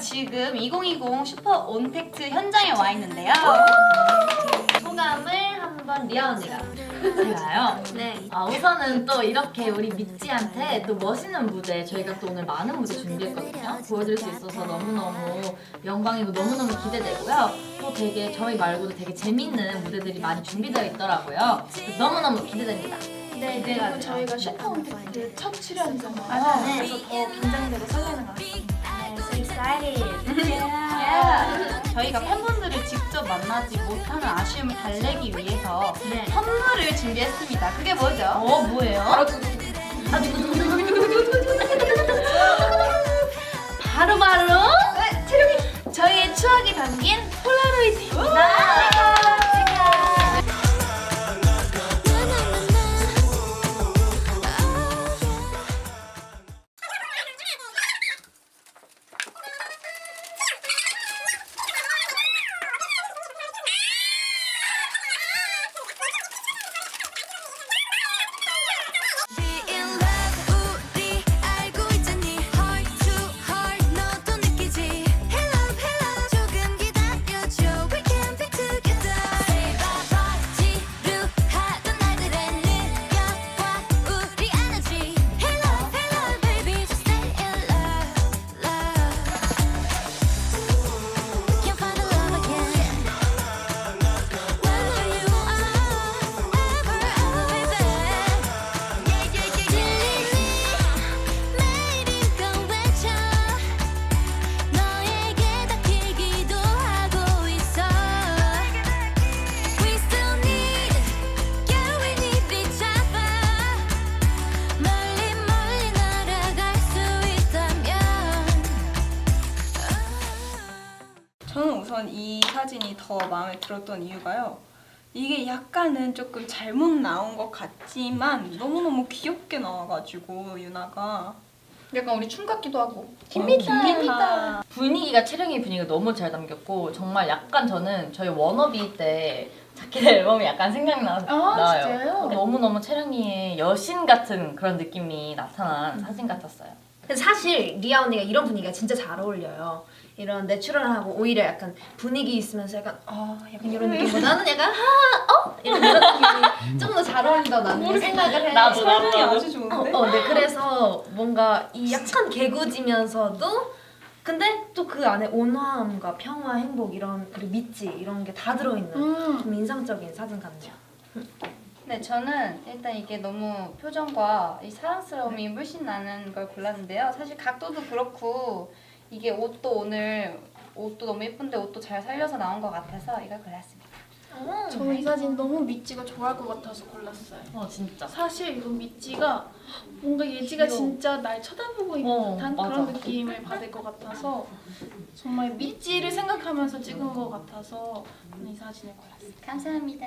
지금 2020 슈퍼 온택트 현장에 와 있는데요. 소감을 한번 리아 언니가. 제가요. 네. 아, 우선은 또 이렇게 우리 미찌한테 또 멋있는 무대 저희가 또 오늘 많은 무대 준비했거든요. 보여드릴 수 있어서 너무너무 영광이고 너무너무 기대되고요. 또 되게 저희 말고도 되게 재밌는 무대들이 많이 준비되어 있더라고요. 그래서 너무너무 기대됩니다. 네, 기대가 그리고 돼요. 저희가 슈퍼 온택트 첫 출연이잖아요. 맞아요. 네. 그래서 더 긴장되고 설레는 것 같습니 다. So excited. 저희가 팬분들을 직접 만나지 못하는 아쉬움을 달래기 위해서 네. 선물을 준비했습니다. 그게 뭐죠? 어, 뭐예요? 바로 바로 저희의 추억이 담긴 폴라로이드 우선 이 사진이 더 마음에 들었던 이유가요. 이게 약간은 조금 잘못 나온 것 같지만 너무너무 귀엽게 나와가지고 유나가 약간 우리 춤 같기도 하고. 밋밋하다. 분위기가 촬영의 분위기가 너무 잘 담겼고 정말 약간 저는 저희 워너비 때 자켓 앨범이 약간 생각나 나요. 진짜요? 너무 너무 채령이의 여신 같은 그런 느낌이 나타난 사진 같았어요. 근데 사실 리아 언니가 이런 분위기가 진짜 잘 어울려요. 이런 내추럴하고 오히려 약간 분위기 있으면서 약간 어 약간 이런 느낌보다는 약간 하어 이런 이런 느낌이 좀더잘 어울린다 나는 생각을 해. 나도, 나도. 아주 어, 좋은데? 어, 네. 그래서 뭔가 이 약간 개구지면서도 근데 또 그 안에 온화함과 평화, 행복 이런 그리고 믿지 이런 게 다 들어있는 좀 인상적인 사진 같네요. 네, 저는 일단 이게 너무 표정과 이 사랑스러움이 물씬 나는 걸 골랐는데요. 사실 각도도 그렇고 이게 옷도 오늘 옷도 너무 예쁜데 옷도 잘 살려서 나온 것 같아서 이걸 골랐습니다. 저는 이 사진 너무 미찌가 좋아할 것 같아서 골랐어요. 어 진짜. 사실 이거 미찌가 뭔가 예지가 진짜 날 쳐다보고 있는 어, 듯한 맞아. 그런 느낌을 받을 것 같아서 정말 미찌를 생각하면서 찍은 것 같아서 저는 이 사진을 골랐어요. 감사합니다.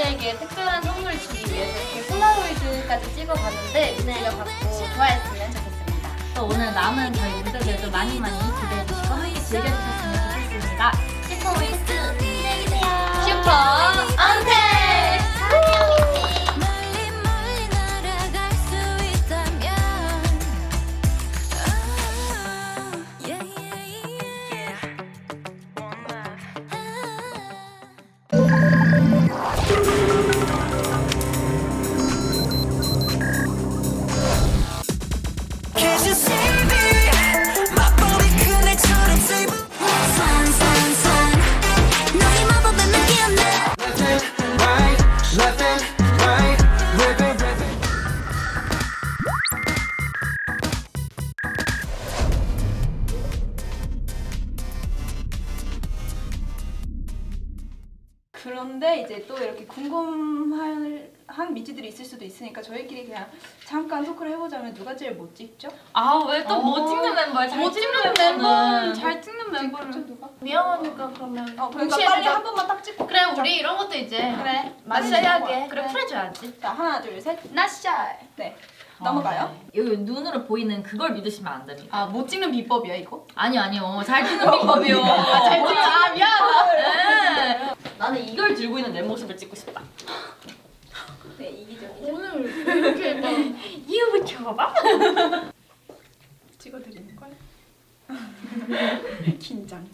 미찌에게 특별한 선물을 주기 위해서 이렇게 폴라로이드까지 찍어봤는데 미찌가 받고 좋아했으면 좋겠습니다. 또 오늘 남은 저희 무대들도 많이 많이 그런데 이제 또 이렇게 궁금할 한 미찌들이 있을 수도 있으니까 저희끼리 그냥 잠깐 토크를 해보자면 누가 제일 못 찍죠? 아 왜또못 어. 찍는 멤버야? 잘못 찍는 찍는 멤버는 멤버는 잘 찍는 멤버를 누가? 미안하니까 그러면 어 그러니까 동시에 빨리 한 번만 딱 찍고 그래 우리 이런 것도 이제 그래 마셔야게 그래 그래. 풀어줘야지 자 하나 둘셋 나샤 네. 넘어가요. 여기 눈으로 보이는 그걸 믿으시면 안 됩니다. 아 못 찍는 비법이야 이거? 아니요 아니요 잘 찍는 비법이요. 잘 찍는 아 네. 나는 이걸 들고 있는 내 모습을 찍고 싶다. 네 이기적이죠. 오늘 왜 이렇게 막 이유부터 봐. 찍어드리는 거야? 긴장.